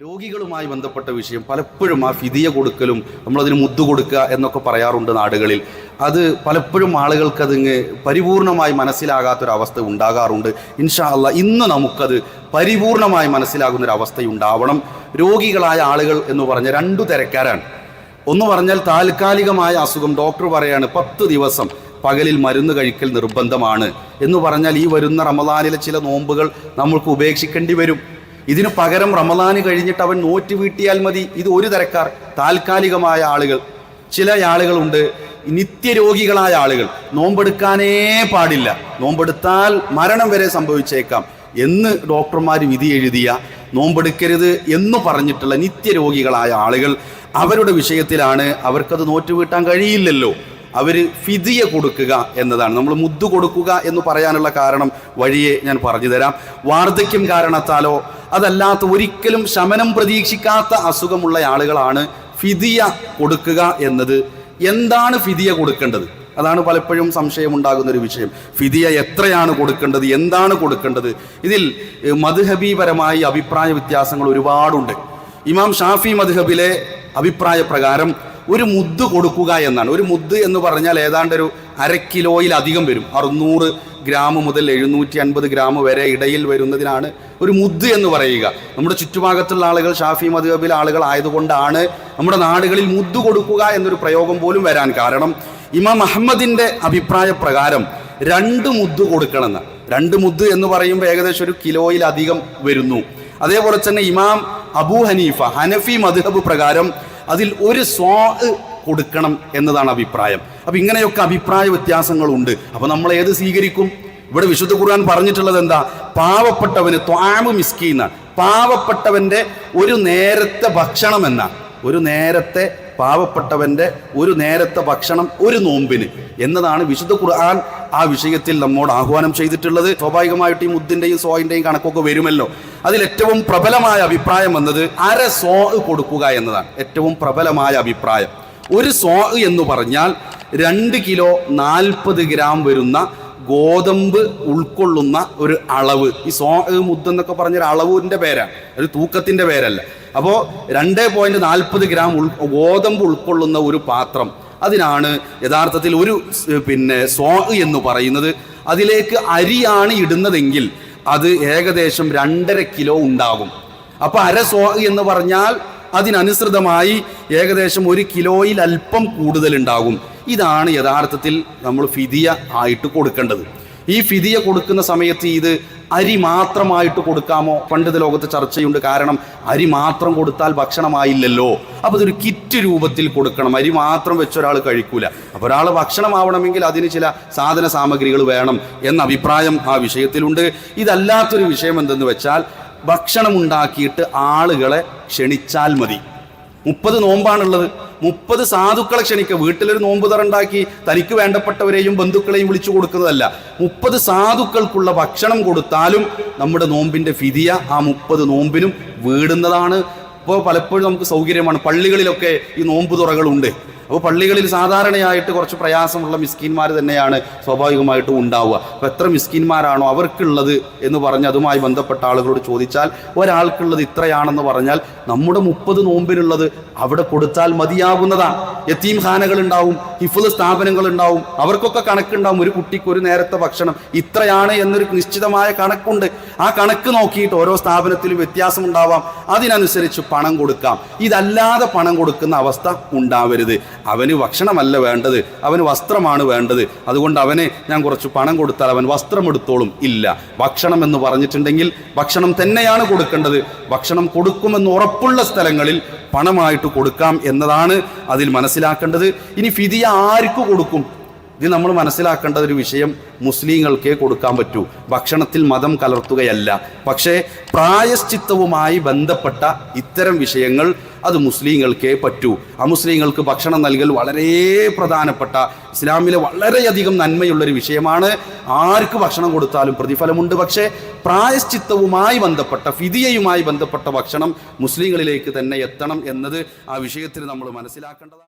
രോഗികളുമായി ബന്ധപ്പെട്ട വിഷയം പലപ്പോഴും ആ ഫിദിയ കൊടുക്കലും നമ്മളതിന് മുദ്ദു കൊടുക്കുക എന്നൊക്കെ പറയാറുണ്ട് നാടുകളിൽ. അത് പലപ്പോഴും ആളുകൾക്ക് അതിങ്ങ് പരിപൂർണമായി മനസ്സിലാകാത്തൊരവസ്ഥ ഉണ്ടാകാറുണ്ട്. ഇൻഷാ അല്ല ഇന്ന് നമുക്കത് പരിപൂർണമായി മനസ്സിലാകുന്നൊരവസ്ഥയുണ്ടാവണം. രോഗികളായ ആളുകൾ എന്ന് പറഞ്ഞ രണ്ടു തരക്കാരാണ്. ഒന്ന് പറഞ്ഞാൽ താൽക്കാലികമായ അസുഖം ഡോക്ടർ പറയാണ് പത്ത് ദിവസം പകലിൽ മരുന്ന് കഴിക്കൽ നിർബന്ധമാണ്. എന്ന് പറഞ്ഞാൽ ഈ വരുന്ന റമദാനിലെ ചില നോമ്പുകൾ നമ്മൾക്ക് ഉപേക്ഷിക്കേണ്ടി വരും. ഇതിന് പകരം റമദാന് കഴിഞ്ഞിട്ട് അവൻ നോറ്റ് വീട്ടിയാൽ മതി. ഇത് ഒരു തരക്കാർ താൽക്കാലികമായ ആളുകൾ. ചില ആളുകളുണ്ട് നിത്യരോഗികളായ ആളുകൾ. നോമ്പെടുക്കാനേ പാടില്ല. നോമ്പെടുത്താൽ മരണം വരെ സംഭവിച്ചേക്കാം എന്ന് ഡോക്ടർമാർ വിധി എഴുതിയ നോമ്പെടുക്കരുത് എന്ന് പറഞ്ഞിട്ടുള്ള നിത്യരോഗികളായ ആളുകൾ അവരുടെ വിഷയത്തിലാണ് അവർക്കത് നോറ്റുവീട്ടാൻ കഴിയില്ലല്ലോ. അവർ ഫിതിയെ കൊടുക്കുക എന്നതാണ്. നമ്മൾ മുദ്ദു കൊടുക്കുക എന്ന് പറയാനുള്ള കാരണം വഴിയെ ഞാൻ പറഞ്ഞു തരാം. വാർദ്ധക്യം കാരണത്താലോ അതല്ലാത്ത ഒരിക്കലും ശമനം പ്രതീക്ഷിക്കാത്ത അസുഖമുള്ള ആളുകളാണ് ഫിതിയ കൊടുക്കുക എന്നത്. എന്താണ് ഫിതിയ കൊടുക്കേണ്ടത്? അതാണ് പലപ്പോഴും സംശയമുണ്ടാകുന്ന ഒരു വിഷയം. ഫിതിയ എത്രയാണ് കൊടുക്കേണ്ടത്? എന്താണ് കൊടുക്കേണ്ടത്? ഇതിൽ മധുഹബീപരമായി അഭിപ്രായ വ്യത്യാസങ്ങൾ ഒരുപാടുണ്ട്. ഇമാം ഷാഫി മധുഹബിലെ അഭിപ്രായ പ്രകാരം ഒരു മുദ്ദ് കൊടുക്കുക എന്നാണ്. ഒരു മുദ്ദ് എന്ന് പറഞ്ഞാൽ ഏതാണ്ട് ഒരു അര കിലോയിലധികം വരും. അറുന്നൂറ് ഗ്രാം മുതൽ എഴുന്നൂറ്റി അൻപത് ഗ്രാം വരെ ഇടയിൽ വരുന്നതിനാണ് ഒരു മുദ്ദ് എന്ന് പറയുക. നമ്മുടെ ചുറ്റുഭാഗത്തുള്ള ആളുകൾ ഷാഫി മധുബിലെ ആളുകൾ ആയതുകൊണ്ടാണ് നമ്മുടെ നാടുകളിൽ മുദ്ദ് കൊടുക്കുക എന്നൊരു പ്രയോഗം പോലും വരാൻ കാരണം ഇമാം അഹമ്മദിന്റെ അഭിപ്രായ പ്രകാരം രണ്ട് മുദ്ദ് കൊടുക്കണമെന്ന്. രണ്ട് മുദ്ദ് എന്ന് പറയുമ്പോൾ ഏകദേശം ഒരു കിലോയിലധികം വരുന്നു. അതേപോലെ തന്നെ ഇമാം അബൂ ഹനീഫ ഹനഫി മധുഹബ് പ്രകാരം അതിൽ ഒരു സ്വാ കൊടുക്കണം എന്നതാണ് അഭിപ്രായം. അപ്പൊ ഇങ്ങനെയൊക്കെ അഭിപ്രായ വ്യത്യാസങ്ങളുണ്ട്. അപ്പൊ നമ്മൾ ഏത് സ്വീകരിക്കും? ഇവിടെ വിശുദ്ധ ഖുർആൻ പറഞ്ഞിട്ടുള്ളത് എന്താ? പാവപ്പെട്ടവന് ത്വാമ് മിസ്കീന്ന പാവപ്പെട്ടവന്റെ ഒരു നേരത്തെ ഭക്ഷണം എന്ന. ഒരു നേരത്തെ പാവപ്പെട്ടവന്റെ ഒരു നേരത്തെ ഭക്ഷണം ഒരു നോമ്പിന് എന്നതാണ് വിശുദ്ധ ഖുർആൻ ആ വിഷയത്തിൽ നമ്മോട് ആഹ്വാനം ചെയ്തിട്ടുള്ളത്. സ്വാഭാവികമായിട്ടും ഈ സോയിന്റെയും കണക്കൊക്കെ വരുമല്ലോ. അതിൽ ഏറ്റവും പ്രബലമായ അഭിപ്രായം വന്നത് അര സോ കൊടുക്കുക എന്നതാണ്. ഏറ്റവും പ്രബലമായ അഭിപ്രായം. ഒരു സോ എന്ന് പറഞ്ഞാൽ രണ്ട് കിലോ നാൽപ്പത് ഗ്രാം വരുന്ന ഗോതമ്പ് ഉൾക്കൊള്ളുന്ന ഒരു അളവ്. ഈ സോ മുദ്ദ് എന്നൊക്കെ പറഞ്ഞൊരു അളവിന്റെ പേരാണ്. ഒരു തൂക്കത്തിന്റെ പേരല്ല. അപ്പോൾ രണ്ട് പോയിന്റ് നാൽപ്പത് ഗ്രാം ഉൾ ഗോതമ്പ് ഉൾക്കൊള്ളുന്ന ഒരു പാത്രം. അതിനാണ് യഥാർത്ഥത്തിൽ ഒരു പിന്നെ സോ എന്ന് പറയുന്നത്. അതിലേക്ക് അരിയാണ് ഇടുന്നതെങ്കിൽ അത് ഏകദേശം രണ്ടര കിലോ ഉണ്ടാകും. അപ്പൊ അര സോ എന്ന് പറഞ്ഞാൽ അതിനനുസൃതമായി ഏകദേശം ഒരു കിലോയിൽ അല്പം കൂടുതൽ ഉണ്ടാകും ഇതാണ് യഥാർത്ഥത്തിൽ നമ്മൾ ഫിതിയ ആയിട്ട് കൊടുക്കേണ്ടത്. ഈ ഫിതിയ കൊടുക്കുന്ന സമയത്ത് ഇത് അരി മാത്രമായിട്ട് കൊടുക്കാമോ? പണ്ഡിത ലോകത്ത് ചർച്ചയുണ്ട്. കാരണം അരി മാത്രം കൊടുത്താൽ ഭക്ഷണമായില്ലല്ലോ. അപ്പോൾ ഇതൊരു കിറ്റ് രൂപത്തിൽ കൊടുക്കണം. അരി മാത്രം വെച്ച ഒരാൾ കഴിക്കൂല. അപ്പോൾ ഒരാൾ ഭക്ഷണമാവണമെങ്കിൽ അതിന് ചില സാധന സാമഗ്രികൾ വേണം എന്ന അഭിപ്രായം ആ വിഷയത്തിലുണ്ട്. ഇതല്ലാത്തൊരു വിഷയം എന്തെന്ന് വെച്ചാൽ ഭക്ഷണം ഉണ്ടാക്കിയിട്ട് ആളുകളെ ക്ഷണിച്ചാൽ മതി. മുപ്പത് നോമ്പാണുള്ളത്. മുപ്പത് സാധുക്കളെ ക്ഷണിക്കുക വീട്ടിലൊരു നോമ്പ് തറുണ്ടാക്കി തനിക്ക് വേണ്ടപ്പെട്ടവരെയും ബന്ധുക്കളെയും വിളിച്ചു കൊടുക്കുന്നതല്ല. മുപ്പത് സാധുക്കൾക്കുള്ള ഭക്ഷണം കൊടുത്താലും നമ്മുടെ നോമ്പിന്റെ ഫിതിയ ആ മുപ്പത് നോമ്പിനും വീടുന്നതാണ്. ഇപ്പോൾ പലപ്പോഴും നമുക്ക് സൗകര്യമാണ്. പള്ളികളിലൊക്കെ ഈ നോമ്പ് തുറകളുണ്ട്. അപ്പോൾ പള്ളികളിൽ സാധാരണയായിട്ട് കുറച്ച് പ്രയാസമുള്ള മിസ്കിന്മാർ തന്നെയാണ് സ്വാഭാവികമായിട്ടും ഉണ്ടാവുക. അപ്പോൾ എത്ര മിസ്കിന്മാരാണോ അവർക്കുള്ളത് എന്ന് പറഞ്ഞ് അതുമായി ബന്ധപ്പെട്ട ആളുകളോട് ചോദിച്ചാൽ ഒരാൾക്കുള്ളത് ഇത്രയാണെന്ന് പറഞ്ഞാൽ നമ്മുടെ മുപ്പത് നോമ്പിനുള്ളത് അവിടെ കൊടുത്താൽ മതിയാകുന്നതാണ് യത്തീം ഖാനകൾ ഉണ്ടാവും ഹിഫുദ് സ്ഥാപനങ്ങൾ ഉണ്ടാവും അവർക്കൊക്കെ കണക്കുണ്ടാവും ഒരു കുട്ടിക്ക് ഒരു നേരത്തെ ഭക്ഷണം ഇത്രയാണ് എന്നൊരു നിശ്ചിതമായ കണക്കുണ്ട്. ആ കണക്ക് നോക്കിയിട്ട് ഓരോ സ്ഥാപനത്തിലും വ്യത്യാസം ഉണ്ടാവാം അതിനനുസരിച്ച് പണം കൊടുക്കാം. ഇതല്ലാതെ പണം കൊടുക്കുന്ന അവസ്ഥ ഉണ്ടാവരുത്. അവന് ഭക്ഷണമല്ല വേണ്ടത് അവന് വസ്ത്രമാണ് വേണ്ടത്. അതുകൊണ്ട് അവനെ ഞാൻ കുറച്ച് പണം കൊടുത്താൽ അവൻ വസ്ത്രം എടുത്തോളും. ഇല്ല. ഭക്ഷണം എന്ന് പറഞ്ഞിട്ടുണ്ടെങ്കിൽ ഭക്ഷണം തന്നെയാണ് കൊടുക്കേണ്ടത്. ഭക്ഷണം കൊടുക്കുമെന്ന് ഉറപ്പുള്ള സ്ഥലങ്ങളിൽ പണമായിട്ട് കൊടുക്കാം എന്നതാണ് അതിൽ മനസ്സിലാക്കേണ്ടത്. ഇനി ഫിതിയ ആർക്ക് കൊടുക്കും? ഇത് നമ്മൾ മനസ്സിലാക്കേണ്ട ഒരു വിഷയം മുസ്ലിങ്ങൾക്കേ കൊടുക്കാൻ പറ്റൂ. ഭക്ഷണത്തിൽ മതം കലർത്തുകയല്ല. പക്ഷേ പ്രായശ്ചിത്തവുമായി ബന്ധപ്പെട്ട ഇത്തരം വിഷയങ്ങൾ അത് മുസ്ലിങ്ങൾക്കേ പറ്റൂ. അമുസ്ലിങ്ങൾക്ക് ഭക്ഷണം നൽകൽ വളരെ പ്രധാനപ്പെട്ട ഇസ്ലാമിലെ വളരെയധികം നന്മയുള്ളൊരു വിഷയമാണ്. ആർക്ക് ഭക്ഷണം കൊടുത്താലും പ്രതിഫലമുണ്ട്. പക്ഷേ പ്രായശ്ചിത്തവുമായി ബന്ധപ്പെട്ട ഫിതിയയുമായി ബന്ധപ്പെട്ട ഭക്ഷണം മുസ്ലിങ്ങളിലേക്ക് തന്നെ എത്തണം എന്നത് ആ വിഷയത്തിൽ നമ്മൾ മനസ്സിലാക്കേണ്ടതാണ്.